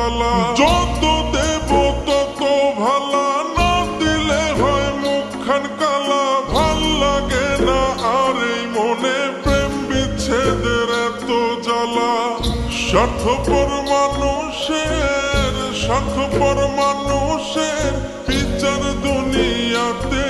জ্বালা যত দেব, তত ভালা। না দিলে হয় মুখখান কালা। ভালো লাগে না আর এই মনে প্রেম বিচ্ছেদের এত জ্বালা। স্বার্থপর মানুষের স্বার্থপর মানুষের বিচার দুনিয়াতে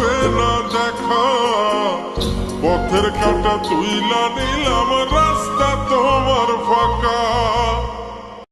পথের কাটা তুইলা নিলাম রাস্তা তোমার ফাঁকা।